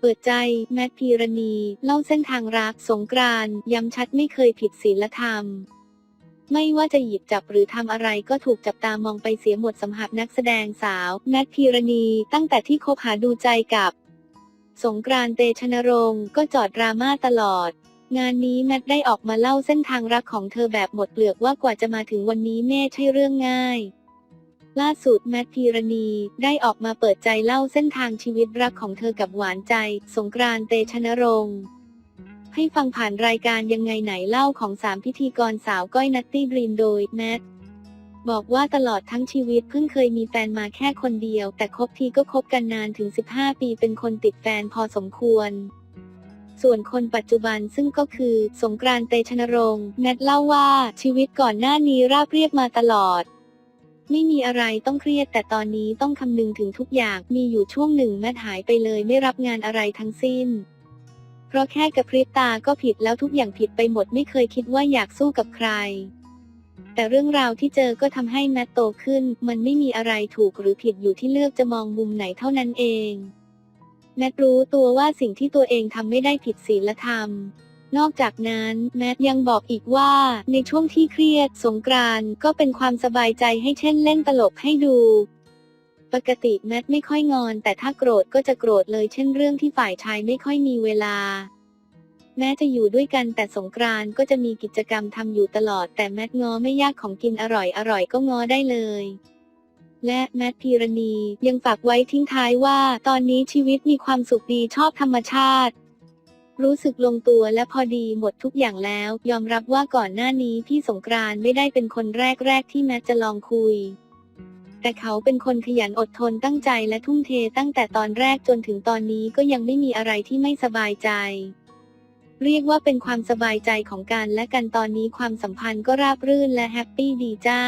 เปิดใจ แมทพีรณี เล่าเส้นทางรักสงกรานย้ำชัดไม่เคยผิดศีลธรรม ไม่ว่าจะหยิบจับหรือทำอะไรก็ถูกจับตามองไปเสียหมดสำหรับนักแสดงสาว แมทพีรณี ตั้งแต่ที่คบหาดูใจกับ สงกรานเตชนรงค์ก็จอดดราม่าตลอด งานนี้แมทได้ออกมาเล่าเส้นทางรักของเธอแบบหมดเปลือกว่ากว่าจะมาถึงวันนี้ไม่ใช่เรื่องง่าย ล่าสุดแมทพีรณีได้ออกมาเปิดใจเล่าเส้นทางชีวิตรักของเธอกับหวานใจ สงกรานต์เตชนรงค์ให้ฟังผ่านรายการยังไงไหนเล่าของสามพิธีกรสาวก้อยนัตตี้ดรีมโดยแมทบอกว่าตลอดทั้งชีวิตเพิ่งเคยมีแฟนมาแค่คนเดียว แต่คบทีก็คบกันนานถึง 15 ปีเป็นคนติดแฟนพอสมควร ส่วนคนปัจจุบันซึ่งก็คือ สงกรานต์เตชนรงค์แนทเล่าว่าชีวิตก่อนหน้านี้ราบเรียบมาตลอด ไม่มีอะไรต้องเครียด แต่ตอนนี้ต้องคำนึงถึงทุกอย่างมีอยู่ช่วงหนึ่งแมทหายไปเลยไม่รับงานอะไรทั้งสิ้น เพราะแค่กระพริบตาก็ผิดแล้วทุกอย่างผิดไปหมดไม่เคยคิดว่าอยากสู้กับใคร แต่เรื่องราวที่เจอก็ทำให้แมทโตขึ้น มันไม่มีอะไรถูกหรือผิดอยู่ที่เลือกจะมองมุมไหนเท่านั้นเองแมทรู้ตัวว่าสิ่งที่ตัวเองทำไม่ได้ผิดศีลธรรม นอกจากนั้นแมทยังบอกอีกว่าในช่วงที่เครียดสงกรานต์ก็เป็นความสบายใจให้เช่นเล่นตลกให้ดู ปกติแมทไม่ค่อยงอน แต่ถ้าโกรธก็จะโกรธเลยเช่นเรื่องที่ฝ่ายชายไม่ค่อยมีเวลา แม้จะอยู่ด้วยกันแต่สงกรานต์ก็จะมีกิจกรรมทำอยู่ตลอด แต่แมทง้อไม่ยากของกินอร่อยอร่อยก็ง้อได้เลยและแมทพีรณียังฝากไว้ทิ้งท้ายว่า ตอนนี้ชีวิตมีความสุขดีชอบธรรมชาติ รู้สึกลงตัวและพอดีหมดทุกอย่างแล้ว ยอมรับว่าก่อนหน้านี้พี่สงกรานไม่ได้เป็นคนแรกๆที่แมทจะลองคุย แต่เขาเป็นคนขยันอดทนตั้งใจและทุ่มเทตั้งแต่ตอนแรกจนถึงตอนนี้ก็ยังไม่มีอะไรที่ไม่สบายใจ เรียกว่าเป็นความสบายใจของกันและกันตอนนี้ความสัมพันธ์ก็ราบรื่นและแฮปปี้ดีจ้า